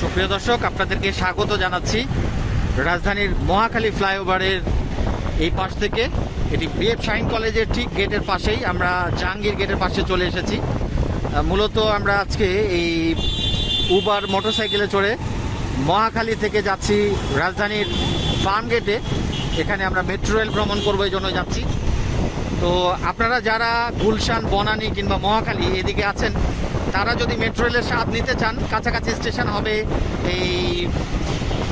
সুপ্রিয় দর্শক, আপনাদেরকে স্বাগত জানাচ্ছি রাজধানীর মহাখালী ফ্লাইওভারের এই পাশ থেকে। এটি বিএফ শাইন কলেজের ঠিক গেটের পাশেই আমরা জাহাঙ্গীর গেটের পাশে চলে এসেছি। মূলত আমরা আজকে এই উবার মোটরসাইকেলে চড়ে মহাখালী থেকে যাচ্ছি রাজধানীর ফার্ম গেটে। এখানে আমরা মেট্রো রেল ভ্রমণ করব এই জন্য যাচ্ছি। তো আপনারা যারা গুলশান, বনানী কিংবা মহাখালী এদিকে আছেন তারা যদি মেট্রো রেলের স্বাদ নিতে চান, কাছাকাছি স্টেশন হবে এই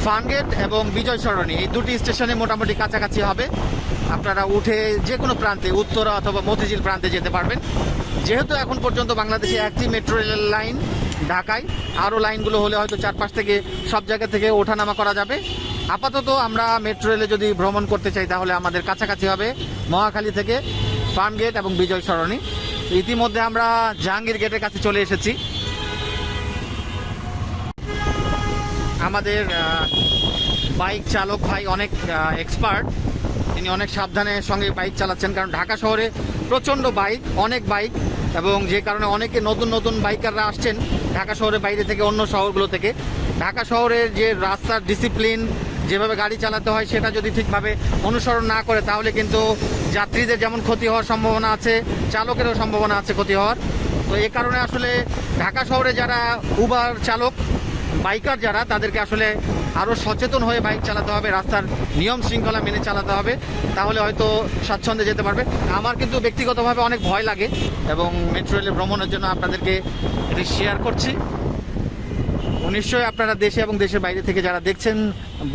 ফার্মগেট এবং বিজয় সরণি এই দুটি স্টেশনে মোটামুটি কাছাকাছি হবে। আপনারা উঠে যে কোনো প্রান্তে, উত্তরা অথবা মতিঝিল প্রান্তে যেতে পারবেন। যেহেতু এখন পর্যন্ত বাংলাদেশে একটি মেট্রো রেলের লাইন ঢাকায়, আরও লাইনগুলো হলে হয়তো চারপাশ থেকে সব জায়গা থেকে ওঠানামা করা যাবে। আপাতত আমরা মেট্রো রেলে যদি ভ্রমণ করতে চাই, তাহলে আমাদের কাছাকাছি হবে মহাখালী থেকে ফার্মগেট এবং বিজয় সরণি ইতিমধ্যে আমরা জাহাঙ্গীর গেটের কাছে চলে এসেছি। আমাদের বাইক চালক ভাই অনেক এক্সপার্ট তিনি অনেক সাবধানের সঙ্গে বাইক চালাচ্ছেন, কারণ ঢাকা শহরে প্রচণ্ড বাইক, অনেক বাইক, এবং যে কারণে অনেকে নতুন নতুন বাইকাররা আসছেন ঢাকা শহরের বাইরে থেকে অন্য শহরগুলো থেকে। ঢাকা শহরের যে রাস্তার ডিসিপ্লিন যেভাবে গাড়ি চালাতে হয় সেটা যদি ঠিকভাবে অনুসরণ না করে, তাহলে কিন্তু যাত্রীদের যেমন ক্ষতি হওয়ার সম্ভাবনা আছে, চালকেরও সম্ভাবনা আছে ক্ষতি হওয়ার। তো এ কারণে আসলে ঢাকা শহরে যারা উবার চালক, বাইকার যারা, তাদেরকে আসলে আরও সচেতন হয়ে বাইক চালাতে হবে, রাস্তার নিয়ম শৃঙ্খলা মেনে চালাতে হবে, তাহলে হয়তো স্বাচ্ছন্দ্যে যেতে পারবে। আমার কিন্তু ব্যক্তিগতভাবে অনেক ভয় লাগে এবং মেট্রো রেলে ভ্রমণের জন্য আপনাদেরকে এটি শেয়ার করছি। নিশ্চয়ই আপনারা দেশে এবং দেশের বাইরে থেকে যারা দেখছেন,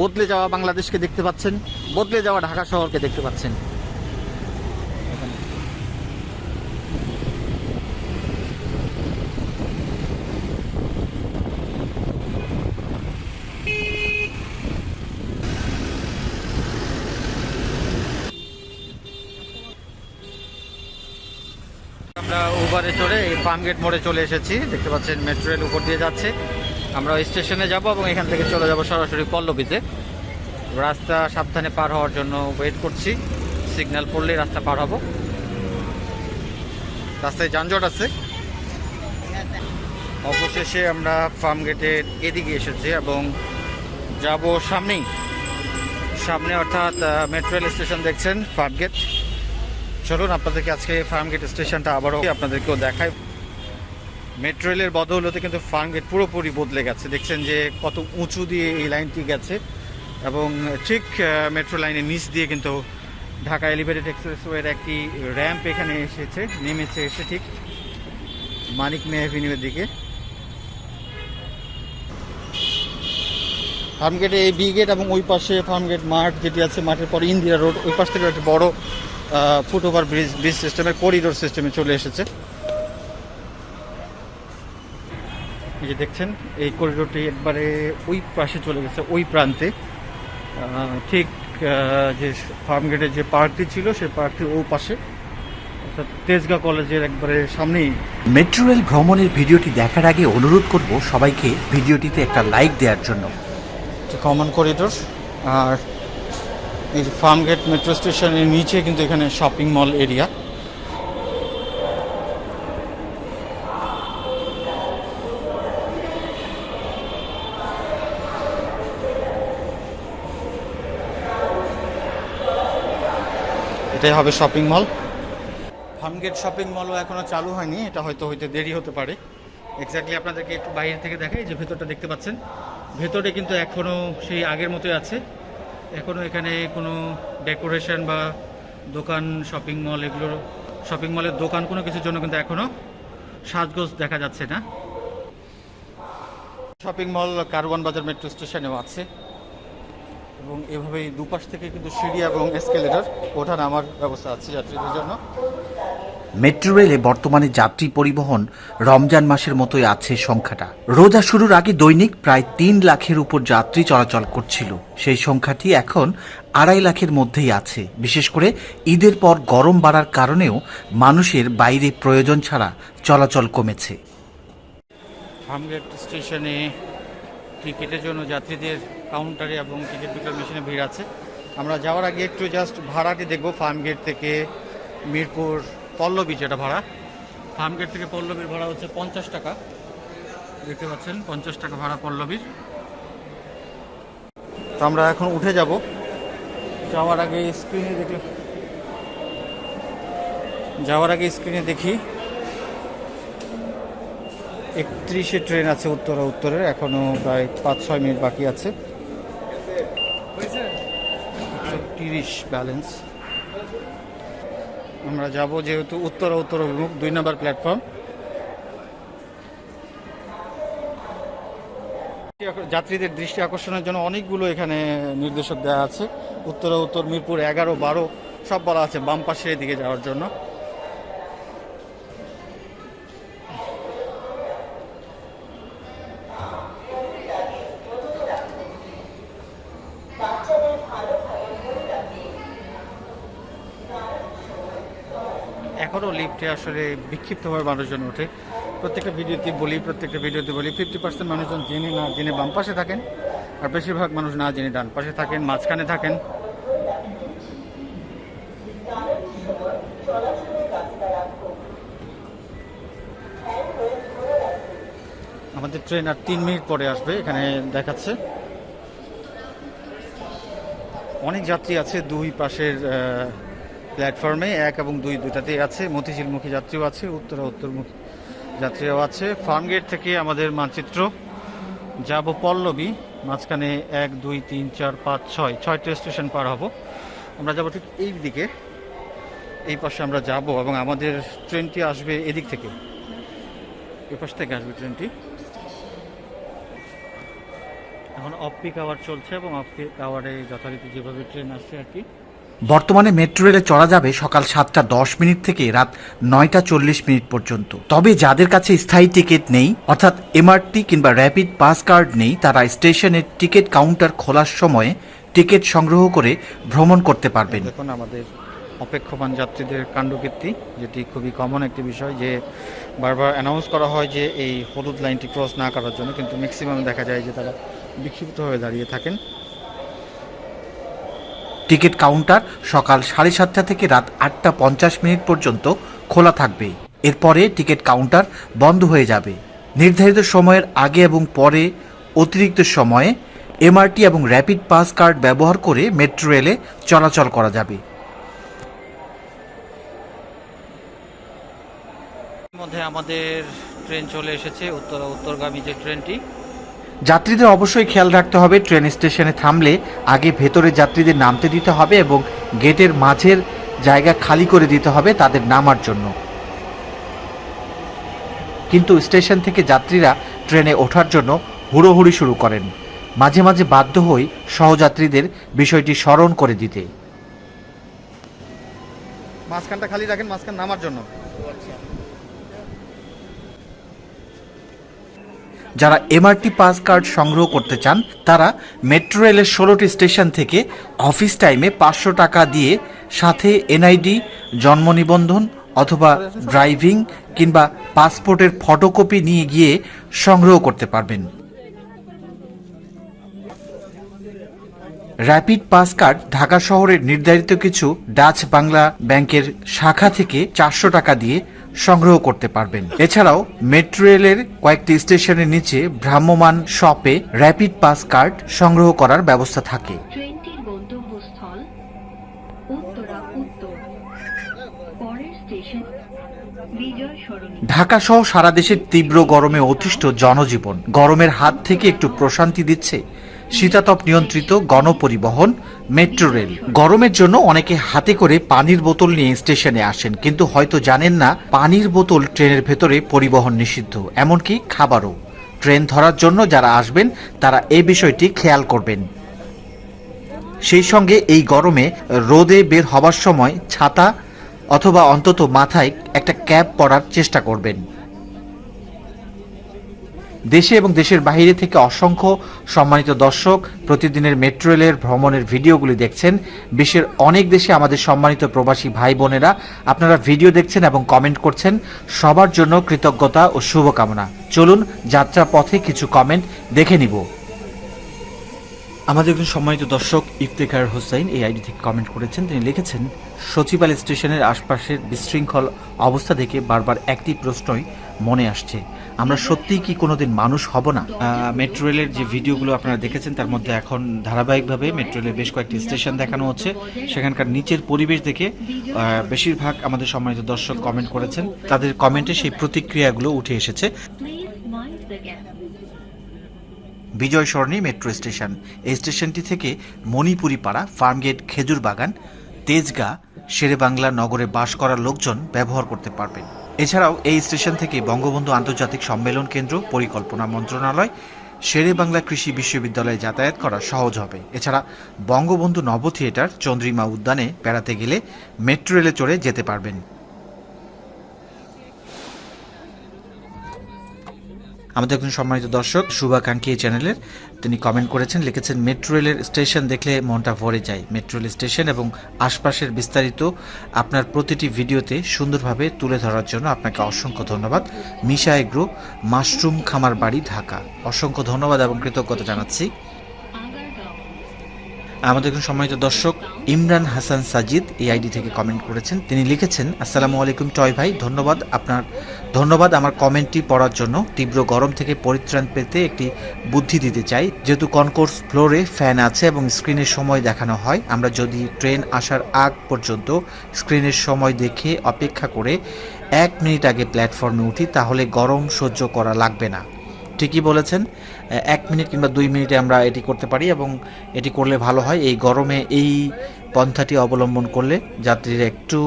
বদলে যাওয়া বাংলাদেশকে দেখতে পাচ্ছেন, বদলে যাওয়া ঢাকা শহরকে দেখতে পাচ্ছেন। আমরা উবারে চড়ে এই ফার্মগেট মোড়ে চলে এসেছি। দেখতে পাচ্ছেন মেট্রো রেল উপর দিয়ে যাচ্ছে। আমরা স্টেশনে যাব এবং এখান থেকে চলে যাব সরাসরি পল্লবীতে। রাস্তা সাবধানে পার হওয়ার জন্য ওয়েট করছি। সিগন্যাল পড়লেই রাস্তা পার হব। রাস্তায় যানজট আছে। অবশেষে আমরা ফার্ম গেটের এদিকে এসেছি এবং যাব সামনেই। সামনে অর্থাৎ মেট্রো রেল স্টেশন দেখছেন ফার্ম গেট চলুন আপনাদেরকে আজকে ফার্ম গেট স্টেশনটা আবারও আপনাদেরকেও দেখাই। মেট্রো রেলের বদৌলতে কিন্তু ফার্মগেট পুরোপুরি বদলে গেছে। দেখছেন যে কত উঁচু দিয়ে এই লাইনটি গেছে এবং ঠিক মেট্রো লাইনের নিচ দিয়ে কিন্তু ঢাকা এলিভেটেড এক্সপ্রেসওয়ের একটি র্যাম্প এখানে এসেছে, নেমেছে এসে ঠিক মানিক মে অ্যাভিনিউয়ের দিকে। ফার্মগেটে এই বি গেট এবং ওই পাশে ফার্মগেট মাঠ যেটি আছে, মাঠের পরে ইন্দিরা রোড, ওই পাশ থেকে একটা বড় ফুট ওভার ব্রিজ ব্রিজ সিস্টেমে করিডোর সিস্টেমে চলে এসেছে। এই যে দেখছেন এই করিডোরটি একবারে ওই পাশে চলে গেছে ওই প্রান্তে। ঠিক যে ফার্মগেটের যে পার্কটি ছিল সেই পার্কটি ওই পাশে। অর্থাৎ তেজগাঁ কলেজের একবারে সামনেই। মেট্রো রেল ভ্রমণের ভিডিওটি দেখার আগে অনুরোধ করব সবাইকে ভিডিওটিতে একটা লাইক দেওয়ার জন্য। কমন করিডোর আর এই যে ফার্মগেট মেট্রো স্টেশনের নিচে কিন্তু এখানে শপিং মল এরিয়া এটাই হবে শপিং মল ফার্মগেট শপিং মলও এখনও চালু হয়নি এটা হয়তো হইতে দেরি হতে পারে। এক্স্যাক্টলি আপনাদেরকে একটু বাইরে থেকে দেখাই যে ভেতরটা দেখতে পাচ্ছেন। ভেতরে কিন্তু এখনও সেই আগের মতোই আছে। এখনও এখানে কোনো ডেকোরেশন বা দোকান শপিং মল এগুলোর শপিং মলের দোকান কোনো কিছুর জন্য কিন্তু এখনও সাজগোজ দেখা যাচ্ছে না। শপিং মল কারওয়ান বাজার মেট্রো স্টেশনেও আছে। এবং এভাবেই দুপাশ থেকে কিন্তু সিঁড়ি এবং এসকেলেটর ওঠা নামার ব্যবস্থা আছে যাত্রীদের জন্য। মেট্রো রেলে বর্তমানে যাত্রী পরিবহন রমজান মাসের মতোই আছে সংখ্যাটা। রোজা শুরুর আগে দৈনিক প্রায় তিন লাখের উপর যাত্রী চলাচল করছিল। সেই সংখ্যাটি এখন আড়াই লাখের মধ্যেই আছে। বিশেষ করে ঈদের পর গরম বাড়ার কারণেও মানুষের বাইরে প্রয়োজন ছাড়া চলাচল কমেছে। স্টেশনে টিকিটের জন্য যাত্রীদের কাউন্টারে এবং টিকিট বিক্রয় মেশিনে ভিড় আছে। আমরা যাওয়ার আগে একটু জাস্ট ভাড়াটি দেখব ফার্মগেট থেকে মিরপুর পল্লবী যেটা ভাড়া। ফার্মগেট থেকে পল্লবীর ভাড়া হচ্ছে পঞ্চাশ টাকা। দেখতে পাচ্ছেন, পঞ্চাশ টাকা ভাড়া পল্লবীর। তো আমরা এখন উঠে যাব। যাওয়ার আগে স্ক্রিনে দেখে। যাওয়ার আগে স্ক্রিনে দেখি। একত্রিশে ট্রেন আছে উত্তরা উত্তরের, এখনও প্রায় পাঁচ ছয় মিনিট বাকি আছে। তিরিশ ব্যালেন্স। আমরা যাব যেহেতু উত্তরা উত্তর অভিমুখ, দুই নম্বর প্ল্যাটফর্ম। যাত্রীদের দৃষ্টি আকর্ষণের জন্য অনেকগুলো এখানে নির্দেশক দেওয়া আছে। উত্তরা উত্তর, মিরপুর এগারো, বারো, সব বলা আছে বাম পাশের দিকে যাওয়ার জন্য। লিফটে আসলে বিক্ষিপ্তভাবে মানুষজন ওঠে। প্রত্যেকটা ভিডিওতে বলি, প্রত্যেকটা ভিডিওতে বলি ফিফটি পার্সেন্ট মানুষজন জেনে না জেনে বাম পাশে থাকেন আর বেশিরভাগ মানুষ না জেনে ডান পাশে থাকেন, মাঝখানে থাকেন। আমাদের ট্রেন আর তিন মিনিট পরে আসবে, এখানে দেখাচ্ছে। অনেক যাত্রী আছে দুই পাশের প্ল্যাটফর্মে এক এবং দুই দুটাতেই আছে। মতিঝিলমুখী যাত্রীও আছে, উত্তরা উত্তরমুখী যাত্রীও আছে। ফার্মগেট থেকে আমাদের মানচিত্র। যাব পল্লবী, মাঝখানে এক, দুই, তিন, চার, পাঁচ, ছয়। ছয়টা স্টেশন পার হব। আমরা যাব ঠিক এই দিকে। এই পাশে আমরা যাব এবং আমাদের ট্রেনটি আসবে এদিক থেকে। এ পাশ থেকে আসবে ট্রেনটি। এখন অফ পিক আওয়ার চলছে এবং অফ পিক আওয়ারে যথারীতি যেভাবে ট্রেন আসছে আর কি। বর্তমানে মেট্রো রেলে চড়া যাবে সকাল সাতটা দশ মিনিট থেকে রাত নয়টা চল্লিশ মিনিট পর্যন্ত। তবে যাদের কাছে স্থায়ী টিকিট নেই, অর্থাৎ এমআরটি কিংবা র্যাপিড পাস কার্ড নেই, তারা স্টেশনের টিকিট কাউন্টার খোলার সময়ে টিকিট সংগ্রহ করে ভ্রমণ করতে পারবেন। দেখুন, আমাদের অপেক্ষমান যাত্রীদের কাণ্ডকীর্তি, যেটি খুবই কমন একটি বিষয় যে বারবার অ্যানাউন্স করা হয় যে এই হলুদ লাইনটি ক্রস না করার জন্য, কিন্তু ম্যাক্সিমাম দেখা যায় যে তারা বিক্ষিপ্ত হয়ে দাঁড়িয়ে থাকেন। টিকিট কাউন্টার সকাল সাড়ে সাতটা থেকে রাত আটটা পঞ্চাশ মিনিট পর্যন্ত খোলা থাকবে। এরপরে টিকিট কাউন্টার বন্ধ হয়ে যাবে। নির্ধারিত সময়ের আগে এবং পরে অতিরিক্ত সময়ে এমআরটি এবং র্যাপিড পাস কার্ড ব্যবহার করে মেট্রো রেলে চলাচল করা যাবে। মধ্যে আমাদের ট্রেন চলে এসেছে, উত্তরা উত্তরগামী যে ট্রেনটি। যাত্রীদের অবশ্যই খেয়াল রাখতে হবে, ট্রেন স্টেশনে থামলে আগে ভেতরে যাত্রীদের নামতে দিতে হবে এবং গেটের মাঝের জায়গা খালি করে দিতে হবে তাদের নামার জন্য। কিন্তু স্টেশন থেকে যাত্রীরা ট্রেনে ওঠার জন্য হুড়োহুড়ি শুরু করেন। মাঝে মাঝে বাধ্য হই সহযাত্রীদের বিষয়টি স্মরণ করে দিতে। মাঝখানটা খালি রাখেন, মাঝখান নামার জন্য। যারা এমআরটি পাস কার্ড সংগ্রহ করতে চান, তারা মেট্রো রেলের ষোলোটি স্টেশন থেকে অফিস টাইমে পাঁচশো টাকা দিয়ে সাথে এনআইডি জন্ম নিবন্ধন অথবা ড্রাইভিং কিংবা পাসপোর্টের ফটোকপি নিয়ে গিয়ে সংগ্রহ করতে পারবেন। র্যাপিড পাস কার্ড ঢাকা শহরের নির্ধারিত কিছু ডাচ বাংলা ব্যাংকের শাখা থেকে চারশো টাকা দিয়ে সংগ্রহ করতে পারবেন। এছাড়াও মেট্রো রেলের কয়েকটি স্টেশনের নিচে ভ্রাম্যমান শপে র্যাপিড পাস কার্ড সংগ্রহ করার ব্যবস্থা থাকে। ঢাকা সহ সারা দেশের তীব্র গরমে অতিষ্ঠ জনজীবন। গরমের হাত থেকে একটু প্রশান্তি দিচ্ছে শীতাতপ নিয়ন্ত্রিত গণপরিবহন, মেট্রো রেল। গরমের জন্য অনেকে হাতে করে পানির বোতল নিয়ে স্টেশনে আসেন, কিন্তু হয়তো জানেন না, পানির বোতল ট্রেনের ভেতরে পরিবহন নিষিদ্ধ। এমনকি খাবারও। ট্রেন ধরার জন্য যারা আসবেন, তারা এই বিষয়টি খেয়াল করবেন। সেই সঙ্গে এই গরমে রোদে বের হবার সময় ছাতা অথবা অন্তত মাথায় একটা ক্যাপ পরার চেষ্টা করবেন। দেশে এবং দেশের বাইরে থেকে অসংখ্য সম্মানিত দর্শক প্রতিদিনের মেট্রো রেলের ভ্রমণের ভিডিওগুলি দেখছেন। বিশ্বের অনেক দেশে আমাদের সম্মানিত প্রবাসী ভাই বোনেরা আপনারা ভিডিও দেখছেন এবং কমেন্ট করছেন। সবার জন্য কৃতজ্ঞতা ও শুভকামনা। চলুন যাত্রা পথে কিছু কমেন্ট দেখে নিব। আমাদের একজন সম্মানিত দর্শক ইফতেখার হোসাইন এই আইডি থেকে কমেন্ট করেছেন। তিনি লিখেছেন, সচিবালয় স্টেশনের আশপাশের বিশৃঙ্খল অবস্থা দেখে বারবার একটি প্রশ্নই মনে আসছে। আমরা সত্যিই কি কোনোদিন মানুষ হব না? মেট্রো রেলের যে ভিডিওগুলো আপনারা দেখেছেন তার মধ্যে এখন ধারাবাহিকভাবে মেট্রো রেলের বেশ কয়েকটি স্টেশন দেখানো হচ্ছে। সেখানকার নিচের পরিবেশ দেখে বেশিরভাগ আমাদের সম্মানিত দর্শক কমেন্ট করেছেন। তাদের কমেন্টে সেই প্রতিক্রিয়াগুলো উঠে এসেছে. Bijoy Sarani metro station. এই স্টেশনটি থেকে মণিপুরি পাড়া ফার্মগেট খেজুর বাগান তেজগা শেরে বাংলা নগরে বাস করা লোকজন ব্যবহার করতে পারবেন। এছাড়াও এই স্টেশন থেকে বঙ্গবন্ধু আন্তর্জাতিক সম্মেলন কেন্দ্র, পরিকল্পনা মন্ত্রণালয়, শেরে বাংলা কৃষি বিশ্ববিদ্যালয়ে যাতায়াত করা সহজ হবে। এছাড়া বঙ্গবন্ধু নব থিয়েটার চন্দ্রিমা উদ্যানে বেড়াতে গেলে মেট্রো রেলে চড়ে যেতে পারবেন। আমাদের একজন সম্মানিত দর্শক শুভাকাঙ্ক্ষী এই চ্যানেলের তিনি কমেন্ট করেছেন, লিখেছেন, মেট্রো রেলের স্টেশন দেখলে মনটা ভরে যায়। মেট্রো রেল স্টেশন এবং আশপাশের বিস্তারিত আপনার প্রতিটি ভিডিওতে সুন্দরভাবে তুলে ধরার জন্য আপনাকে অসংখ্য ধন্যবাদ। মিশা এগ্রো, মাশরুম খামার বাড়ি ঢাকা। অসংখ্য ধন্যবাদ এবং কৃতজ্ঞতা জানাচ্ছি. আমাদের সম্মানিত দর্শক ইমরান হাসান সাজিদ এই আইডি থেকে কমেন্ট করেছেন। তিনি লিখেছেন, আসসালামু আলাইকুম টয় ভাই, ধন্যবাদ আপনার, ধন্যবাদ আমার কমেন্টটি পড়ার জন্য। তীব্র গরম থেকে পরিত্রাণ পেতে একটি বুদ্ধি দিতে চাই। যেহেতু কনকোর্স ফ্লোরে ফ্যান আছে এবং স্ক্রিনের সময় দেখানো হয়, আমরা যদি ট্রেন আসার আগ পর্যন্ত স্ক্রিনের সময় দেখে অপেক্ষা করে এক মিনিট আগে প্ল্যাটফর্মে উঠি, তাহলে গরম সহ্য করা লাগবে না। ঠিকই বলেছেন এক মিনিট কিংবা দুই মিনিটে আমরা এটি করতে পারি এবং এটি করলে ভালো হয়। এই গরমে এই পন্থাটি অবলম্বন করলে যাত্রীরা একটু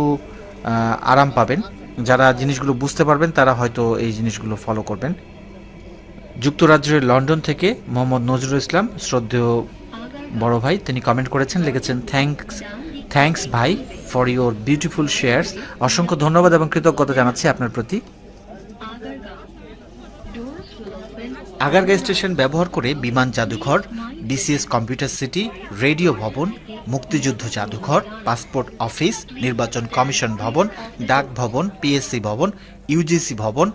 আরাম পাবেন। যারা জিনিসগুলো বুঝতে পারবেন, তারা হয়তো এই জিনিসগুলো ফলো করবেন। যুক্তরাজ্যের লন্ডন থেকে মোহাম্মদ নজরুল ইসলাম, শ্রদ্ধেয়. বড় ভাই, তিনি কমেন্ট করেছেন, লিখেছেন থ্যাঙ্কস থ্যাঙ্কস ভাই ফর ইউর বিউটিফুল শেয়ার্স অসংখ্য ধন্যবাদ এবং কৃতজ্ঞতা জানাচ্ছি আপনার প্রতি Agargaon. Doors will open. Agargaon station ব্যবহার করে বিমান জাদুঘর বিসিএস কম্পিউটার সিটি, রেডিও ভবন, মুক্তিযুদ্ধ জাদুঘর, পাসপোর্ট অফিস, নির্বাচন কমিশন ভবন, ডাক ভবন, পিএসসি ভবন, ইউজিসি ভবন,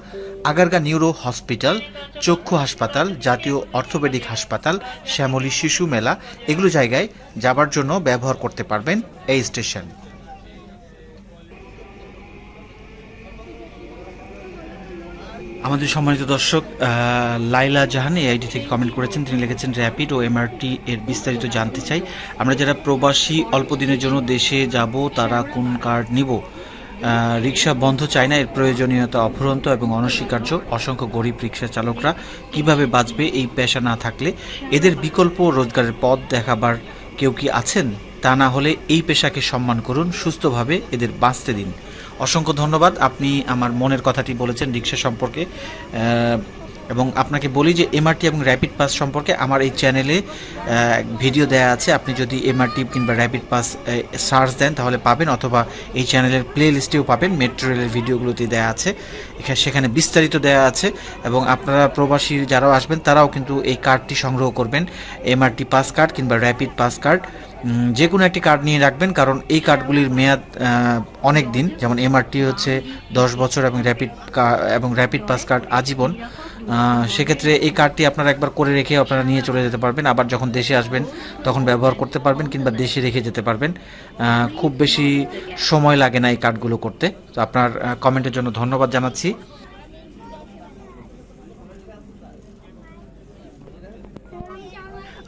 আগারগা নিউরো হসপিটাল, চক্ষু হাসপাতাল, জাতীয় অর্থোপেডিক হাসপাতাল, শ্যামলী শিশু মেলা, এগুলো জায়গায় যাবার জন্য ব্যবহার করতে পারবেন এই স্টেশন। আমাদের সম্মানিত দর্শক লাইলা জাহান এই আইডি থেকে কমেন্ট করেছেন। তিনি লিখেছেন র্যাপিড ও এমআরটি এর বিস্তারিত জানতে চাই। আমরা যারা প্রবাসী, অল্প দিনের জন্য দেশে যাব, তারা কোন কার্ড নিব? রিক্সা বন্ধ চায় না, এর প্রয়োজনীয়তা অফুরন্ত এবং অনস্বীকার্য। অসংখ্য গরিব রিক্সা চালকরা কীভাবে বাঁচবে, এই পেশা না থাকলে? এদের বিকল্প রোজগারের পথ দেখাবার কেউ কি আছেন? তা না হলে এই পেশাকে সম্মান করুন, সুস্থভাবে এদের বাঁচতে দিন। অসংখ্য ধন্যবাদ। আপনি আমার মনের কথাটি বলেছেন রিক্সা সম্পর্কে। এবং আপনাকে বলি যে এমআরটি এবং র্যাপিড পাস সম্পর্কে আমার এই চ্যানেলে ভিডিও দেয়া আছে। আপনি যদি এমআরটি কিংবা র্যাপিড পাস সার্চ দেন, তাহলে পাবেন অথবা এই চ্যানেলের প্লে লিস্টেও পাবেন। মেট্রো রেলের ভিডিওগুলোতে দেয়া আছে। এখানে সেখানে বিস্তারিত দেয়া আছে এবং আপনারা প্রবাসী যারাও আসবেন, তারাও কিন্তু এই কার্ডটি সংগ্রহ করবেন। এমআরটি পাস কার্ড কিংবা র্যাপিড পাস কার্ড যে কোনো একটি কার্ড নিয়ে রাখবেন, কারণ এই কার্ডগুলির মেয়াদ অনেক দিন। যেমন এমআরটি হচ্ছে দশ বছর এবং র্যাপিড এবং র্যাপিড পাস কার্ড আজীবন। সেক্ষেত্রে এই কার্ডটি আপনারা একবার করে রেখে আপনারা নিয়ে চলে যেতে পারবেন। আবার যখন দেশে আসবেন, তখন ব্যবহার করতে পারবেন কিংবা দেশে রেখে যেতে পারবেন। খুব বেশি সময় লাগে না এই কার্ডগুলো করতে। তো আপনার কমেন্টের জন্য ধন্যবাদ জানাচ্ছি।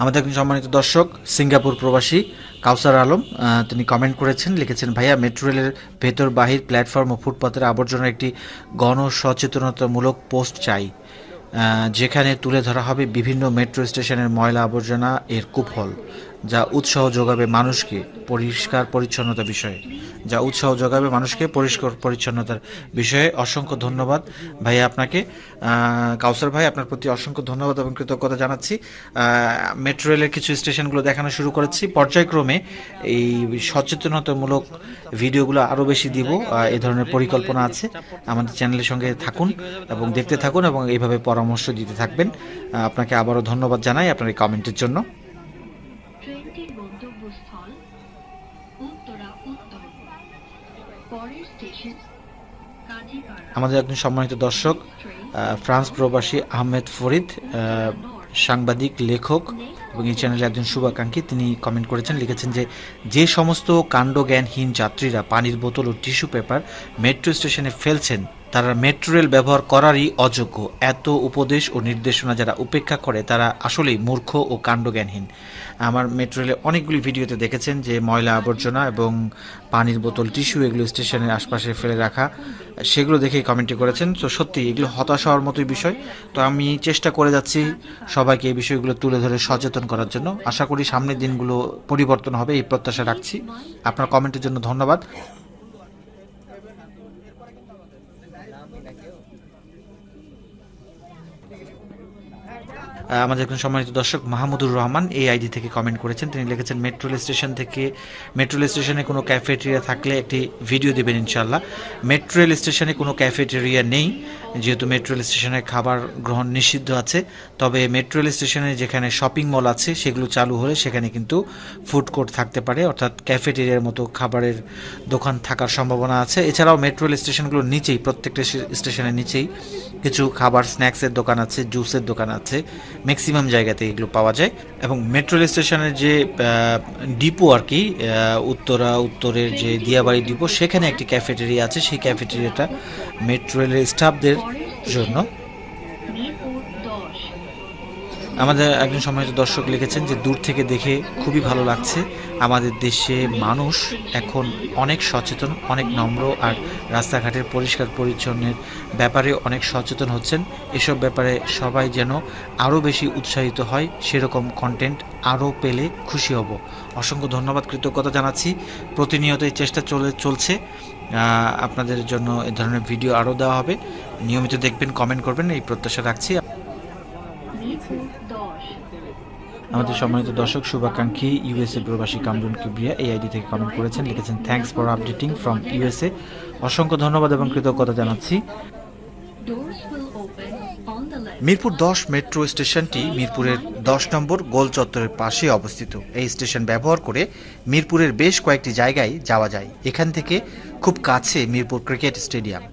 আমাদের একজন সম্মানিত দর্শক, সিঙ্গাপুর প্রবাসী কাউসার আলম তিনি কমেন্ট করেছেন, লিখেছেন, ভাইয়া, মেট্রো রেলের ভেতর, বাহির প্ল্যাটফর্ম ও ফুটপাতের আবর্জনার একটি গণ সচেতনতামূলক পোস্ট চাই। যেখানে তুলে ধরা হবে বিভিন্ন মেট্রো স্টেশনের ময়লা আবর্জনা এর কুফল। যা উৎসাহ যোগাবে মানুষকে পরিষ্কার পরিচ্ছন্নতা বিষয়ে। যা উৎসাহ যোগাবে মানুষকে পরিষ্কার পরিচ্ছন্নতার বিষয়ে। অসংখ্য ধন্যবাদ। ভাই, আপনাকে কাউসার ভাই, আপনার প্রতি অসংখ্য ধন্যবাদ এবং কৃতজ্ঞতা জানাচ্ছি। মেট্রো রেলের কিছু স্টেশনগুলো দেখানো শুরু করেছি। পর্যায়ক্রমে এই সচেতনতামূলক ভিডিওগুলো আরও বেশি দিব। এই ধরনের পরিকল্পনা আছে। আমাদের চ্যানেলের সঙ্গে থাকুন এবং দেখতে থাকুন এবং এইভাবে পরামর্শ দিতে থাকবেন। আপনাকে আবারও ধন্যবাদ জানাই আপনার এই কমেন্টের জন্য। আমাদের একজন সম্মানিত দর্শক ফ্রান্স প্রবাসী আহমেদ ফরিদ সাংবাদিক, লেখক এবং এই চ্যানেলে একজন শুভাকাঙ্ক্ষী। তিনি কমেন্ট করেছেন, লিখেছেন যে যে সমস্ত কাণ্ডজ্ঞানহীন যাত্রীরা পানির বোতল ও টিস্যু পেপার মেট্রো স্টেশনে ফেলছেন তারা মেট্রো রেল ব্যবহার করারই অযোগ্য। এত উপদেশ ও নির্দেশনা যারা উপেক্ষা করে, তারা আসলেই মূর্খ ও কাণ্ডজ্ঞানহীন। আমার মেট্রো রেলে অনেকগুলি ভিডিওতে দেখেছেন যে ময়লা আবর্জনা এবং পানির বোতল, টিস্যু এগুলো স্টেশনের আশপাশে ফেলে রাখা, সেগুলো দেখেই কমেন্টটি করেছেন। তো সত্যি, এগুলো হতাশ হওয়ার মতোই বিষয়। তো আমি চেষ্টা করে যাচ্ছি সবাইকে এই বিষয়গুলো তুলে ধরে সচেতন করার জন্য। আশা করি সামনের দিনগুলো পরিবর্তন হবে, এই প্রত্যাশা রাখছি। আপনার কমেন্টের জন্য ধন্যবাদ। আমাদের একজন সম্মানিত দর্শক মাহমুদুর রহমান এই আইডি থেকে কমেন্ট করেছেন। তিনি লিখেছেন, মেট্রো স্টেশন থেকে, মেট্রো স্টেশনে কোনো ক্যাফেটেরিয়া থাকলে একটি ভিডিও দেবেন ইনশাল্লাহ মেট্রো রেল স্টেশনে কোনো ক্যাফেটেরিয়া নেই। যেহেতু মেট্রো রেল স্টেশনে খাবার গ্রহণ নিষিদ্ধ আছে, তবে মেট্রো রেল স্টেশনে যেখানে শপিং মল আছে, সেগুলো চালু হলে সেখানে কিন্তু ফুড কোর্ট থাকতে পারে। অর্থাৎ ক্যাফেটেরিয়ার মতো খাবারের দোকান থাকার সম্ভাবনা আছে। এছাড়াও মেট্রো রেল স্টেশনগুলোর নিচেই, প্রত্যেকটা স্টেশনের নিচেই কিছু খাবার স্ন্যাক্সের দোকান আছে জুসের দোকান আছে। ম্যাক্সিমাম জায়গাতে এগুলো পাওয়া যায়। এবং মেট্রো রেল স্টেশনের যে ডিপো আর কি উত্তরা, উত্তরের যে দিয়াবাড়ি ডিপো সেখানে একটি ক্যাফেটেরিয়া আছে। সেই ক্যাফেটেরিয়াটা মেট্রো রেলের স্টাফদের জন্য। আমাদের একজন সম্মানিত দর্শক লিখেছেন যে, দূর থেকে দেখে খুবই ভালো লাগছে। আমাদের দেশে মানুষ এখন অনেক সচেতন, অনেক নম্র আর রাস্তাঘাটের পরিষ্কার পরিচ্ছন্নের ব্যাপারে অনেক সচেতন হচ্ছেন। এসব ব্যাপারে সবাই যেন আরও বেশি উৎসাহিত হয়, সেরকম কন্টেন্ট আরও পেলে খুশি হব। অসংখ্য ধন্যবাদ, কৃতজ্ঞতা জানাচ্ছি। প্রতিনিয়ত এই চেষ্টা চলে, চলছে। আপনাদের জন্য এ ধরনের ভিডিও আরও দেওয়া হবে। নিয়মিত দেখবেন, কমেন্ট করবেন, এই প্রত্যাশা রাখছি। আমাদের সম্মানিত দর্শক, শুভাকাঙ্ক্ষী ইউএসএ প্রবাসী কামরুন কিবরিয়া এই আইডি থেকে কমেন্ট করেছেন, লিখেছেন thanks for updating from USA অসংখ্য ধন্যবাদ এবং কৃতজ্ঞতা জানাচ্ছি. মিরপুর দশ মেট্রো স্টেশনটি মিরপুরের দশ নম্বর গোল চত্বরের পাশে অবস্থিত। এই স্টেশন ব্যবহার করে মিরপুরের বেশ কয়েকটি জায়গায় যাওয়া যায়। এখান থেকে খুব কাছে মিরপুর ক্রিকেট স্টেডিয়াম।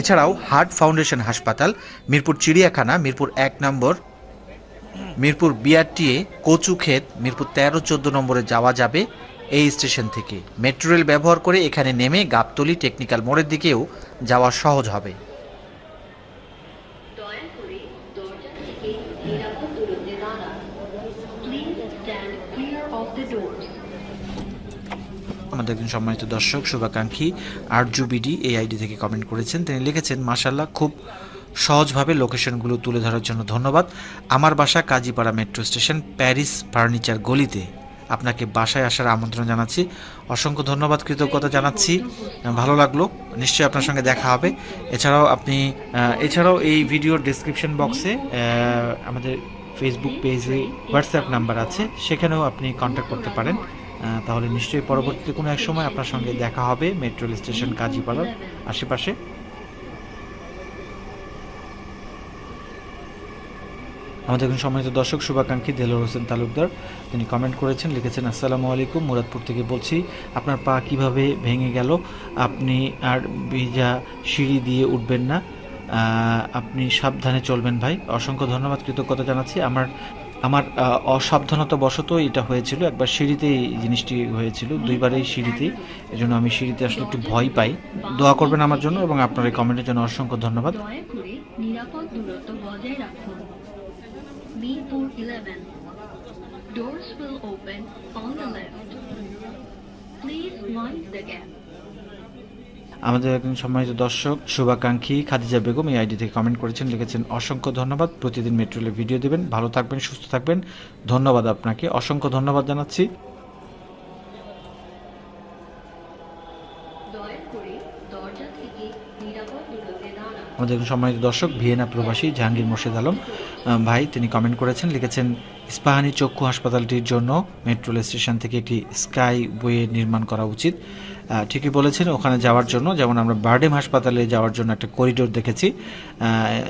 এছাড়াও হার্ট ফাউন্ডেশন হাসপাতাল, মিরপুর চিড়িয়াখানা, মিরপুর এক নম্বর মিরপুর বিআরটিএ কচুক্ষেত মিরপুর তেরো চোদ্দ নম্বরে যাওয়া যাবে এই স্টেশন থেকে। মেট্রো রেল ব্যবহার করে এখানে নেমে গাবতলি টেকনিক্যাল মোড়ের দিকেও যাওয়া সহজ হবে। আমাদের একজন সম্মানিত দর্শক শুভাকাঙ্ক্ষী আরজু বিডি এই আইডি থেকে কমেন্ট করেছেন। তিনি লিখেছেন মাশাল্লাহ খুব সহজভাবে লোকেশনগুলো তুলে ধরার জন্য ধন্যবাদ। আমার বাসা Kazipara metro station, Paris furniture গলিতে। আপনাকে বাসায় আসার আমন্ত্রণ জানাচ্ছি। অসংখ্য ধন্যবাদ, কৃতজ্ঞতা জানাচ্ছি। ভালো লাগল, নিশ্চয়ই আপনার সঙ্গে দেখা হবে। এছাড়াও আপনি এছাড়াও এই ভিডিওর ডিসক্রিপশন বক্সে আমাদের ফেসবুক পেজে হোয়াটসঅ্যাপ নাম্বার আছে। সেখানেও আপনি কন্ট্যাক্ট করতে পারেন। তাহলে নিশ্চয়ই পরবর্তীতে কোনো এক সময় আপনার সঙ্গে দেখা হবে মেট্রো স্টেশন কাজীপাড়ার আশেপাশে। আমাদের একজন সম্মানিত দর্শক শুভাকাঙ্ক্ষী দেলোর হোসেন তালুকদার। তিনি কমেন্ট করেছেন, লিখেছেন, আসসালামু আলাইকুম, মুরাদপুর থেকে বলছি, আপনার পা কীভাবে ভেঙে গেল? আপনি আর ভিজা সিঁড়ি দিয়ে উঠবেন না। আপনি সাবধানে চলবেন ভাই। অসংখ্য ধন্যবাদ, কৃতজ্ঞতা জানাচ্ছি। আমার আমার অসাবধানতা বশত এটা হয়েছিল। একবার সিঁড়িতেই জিনিসটি হয়েছিল, দুইবারেই সিঁড়িতেই। এজন্য আমি সিঁড়িতে আসলে একটু ভয় পাই। দোয়া করবেন আমার জন্য এবং আপনার এই কমেন্টের জন্য অসংখ্য ধন্যবাদ। দয়া করে নিরাপদ দূরত্ব বজায় রাখুন Mirpur eleven doors will open on the left. Please mind the gap. আমাদের একজন সম্মানিত দর্শক শুভাকাঙ্ক্ষী খাদিজা বেগম এই আইডি থেকে কমেন্ট করেছেন, লিখেছেন, অসংখ্য ধন্যবাদ। প্রতিদিন মেট্রোলে ভিডিও দেবেন। ভালো থাকবেন, সুস্থ থাকবেন। ধন্যবাদ আপনাকে। অসংখ্য ধন্যবাদ জানাচ্ছি। আমাদের সম্মানিত দর্শক, ভিয়েনা প্রবাসী জাহাঙ্গীর মোর্শেদ আলম ভাই, তিনি কমেন্ট করেছেন, লিখেছেন, ইস্পাহানি চক্ষু হাসপাতালটির জন্য মেট্রো রেল স্টেশন থেকে একটি স্কাই ওয়ে নির্মাণ করা উচিত। ঠিকই বলেছেন, ওখানে যাওয়ার জন্য, যেমন আমরা বার্ডেম হাসপাতালে যাওয়ার জন্য একটা করিডোর দেখেছি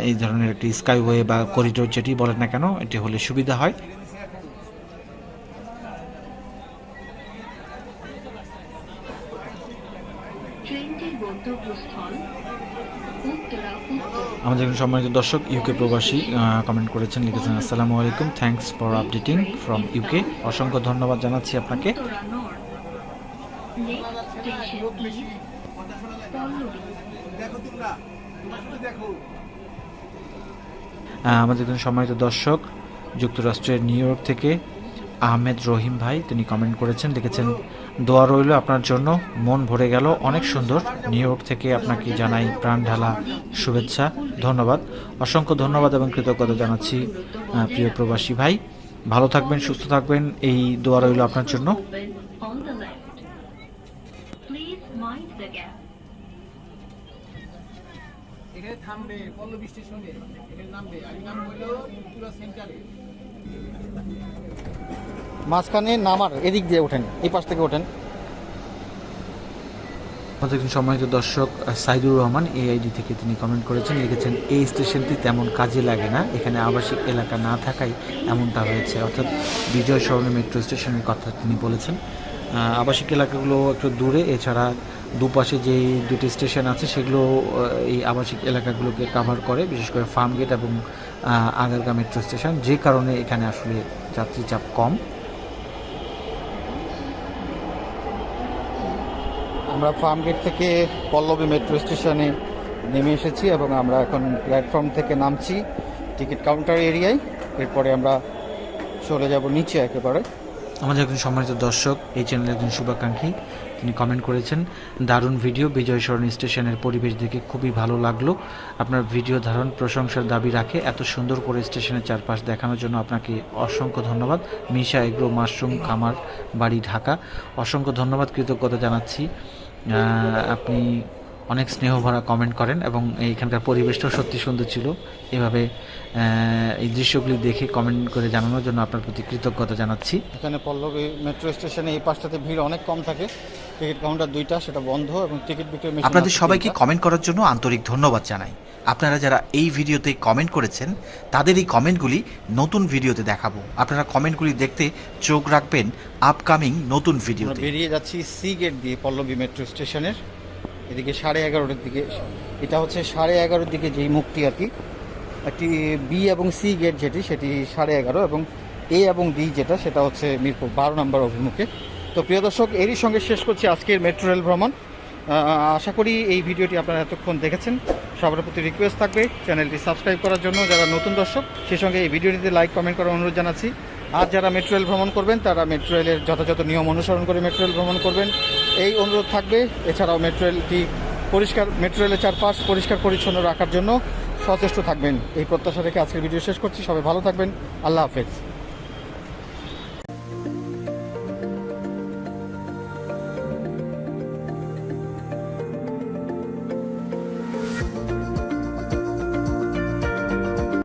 এই ধরনের একটি স্কাই ওয়ে বা করিডোর যেটি বলেন না কেন, এটি হলে সুবিধা হয় ট্রেনটির গন্তব্যস্থল উত্তরা উত্তর আমাদের সম্মানিত দর্শক ইউকে প্রবাসী কমেন্ট করেছেন, লিখেছেন, আসসালামু আলাইকুম thanks for updating from UK অসংখ্য ধন্যবাদ জানাচ্ছি আপনাকে। আমাদের একজন সম্মানিত দর্শক, যুক্তরাষ্ট্রের নিউ ইয়র্ক থেকে আহমেদ রহিম ভাই, তিনি কমেন্ট করেছেন, লিখেছেন দোয়া রইল আপনার জন্য। মন ভরে গেল। অনেক সুন্দর। নিউ ইয়র্ক থেকে আপনাকে জানাই প্রাণ ঢালা শুভেচ্ছা। ধন্যবাদ। অসংখ্য ধন্যবাদ এবং কৃতজ্ঞতা জানাচ্ছি প্রিয় প্রবাসী ভাই। ভালো থাকবেন, সুস্থ থাকবেন। এই দোয়া রইল আপনার জন্য। থামবে, পল্লবী স্টেশনে। এখানে নামবে আর নাম সেন্টারে। মাঝখানে নামার, এদিক দিয়ে ওঠেন, এই পাশ থেকে ওঠেন। সম্মানিত দর্শক, সাইদুর রহমান এআইডি থেকে তিনি কমেন্ট করেছেন, লিখেছেন, এই স্টেশনটি তেমন কাজে লাগে না। এখানে আবাসিক এলাকা না থাকায় এমনটা হয়েছে। অর্থাৎ বিজয় সরণি মেট্রো স্টেশনের কথা তিনি বলেছেন। আবাসিক এলাকাগুলো একটু দূরে, এছাড়া দুপাশে যে দুটি স্টেশন আছে, সেগুলো এই আবাসিক এলাকাগুলোকে কাভার করে, বিশেষ করে ফার্মগেট এবং আগারগাঁ মেট্রো স্টেশন যে কারণে এখানে আসলে যাত্রী চাপ কম। আমরা ফার্মগেট থেকে পল্লবী মেট্রো স্টেশনে নেমে এসেছি এবং আমরা এখন প্ল্যাটফর্ম থেকে নামছি টিকিট কাউন্টার এরিয়ায়। এরপরে আমরা চলে যাব নিচে একেবারে। আমাদের একজন সম্মানিত দর্শক, এই চ্যানেলের একজন শুভাকাঙ্ক্ষী, তিনি কমেন্ট করেছেন, দারুণ ভিডিও বিজয় সরণি স্টেশনের পরিবেশ দেখে খুবই ভালো লাগল। আপনার ভিডিও ধারণ, প্রশংসার দাবি রাখে, এত সুন্দর করে স্টেশনের চারপাশ দেখানোর জন্য আপনাকে অসংখ্য ধন্যবাদ। মিশা এগ্রো মাশরুম খামার বাড়ি ঢাকা। অসংখ্য ধন্যবাদ, কৃতজ্ঞতা জানাচ্ছি। আপনি অনেক স্নেহ ভরা কমেন্ট করেন এবং এইখানকার পরিবেশটাও সত্যি সুন্দর ছিল। এভাবে এই দৃশ্যগুলি দেখে কমেন্ট করে জানানোর জন্য আপনার প্রতি কৃতজ্ঞতা জানাচ্ছি। এখানে পল্লবী মেট্রো স্টেশনে এই পাশটাতে ভিড় অনেক কম থাকে। টিকিট কাউন্টার দুইটা সেটা বন্ধ এবং টিকিট বিক্রি আপনাদের সবাইকে কমেন্ট করার জন্য আন্তরিক ধন্যবাদ জানাই। আপনারা যারা এই ভিডিওতে কমেন্ট করেছেন তাদের এই কমেন্টগুলি নতুন ভিডিওতে দেখাবো। আপনারা কমেন্টগুলি দেখতে চোখ রাখবেন আপকামিং নতুন ভিডিও বেরিয়ে যাচ্ছি সি গেট দিয়ে পল্লবী মেট্রো স্টেশনের এদিকে সাড়ে এগারোটার দিকে এটা হচ্ছে সাড়ে এগারোর দিকে যেই মুখটি আর কি একটি বি এবং সি গেট যেটি সেটি সাড়ে এগারো এবং এ এবং ডি যেটা সেটা হচ্ছে মিরপুর বারো নম্বর অভিমুখে। তো প্রিয় দর্শক এরই সঙ্গে শেষ করছি আজকের মেট্রো রেল ভ্রমণ। আশা করি এই ভিডিওটি আপনারা এতক্ষণ দেখেছেন। সবার প্রতি রিকোয়েস্ট থাকবে চ্যানেলটি সাবস্ক্রাইব করার জন্য। যারা নতুন দর্শক, সেই সঙ্গে এই ভিডিওটিতে লাইক কমেন্ট করার অনুরোধ জানাচ্ছি। আর যারা মেট্রো রেল ভ্রমণ করবেন, তারা মেট্রো রেলের যথাযথ নিয়ম অনুসরণ করে মেট্রো রেল ভ্রমণ করবেন। এই অনুরোধ থাকবে। এছাড়াও মেট্রো রেলটি পরিষ্কার মেট্রো রেলের চারপাশ পরিষ্কার পরিচ্ছন্ন রাখার জন্য সচেষ্ট থাকবেন। এই প্রত্যাশা রেখে আজকের ভিডিও শেষ করছি। সবাই ভালো থাকবেন। আল্লাহ হাফেজ।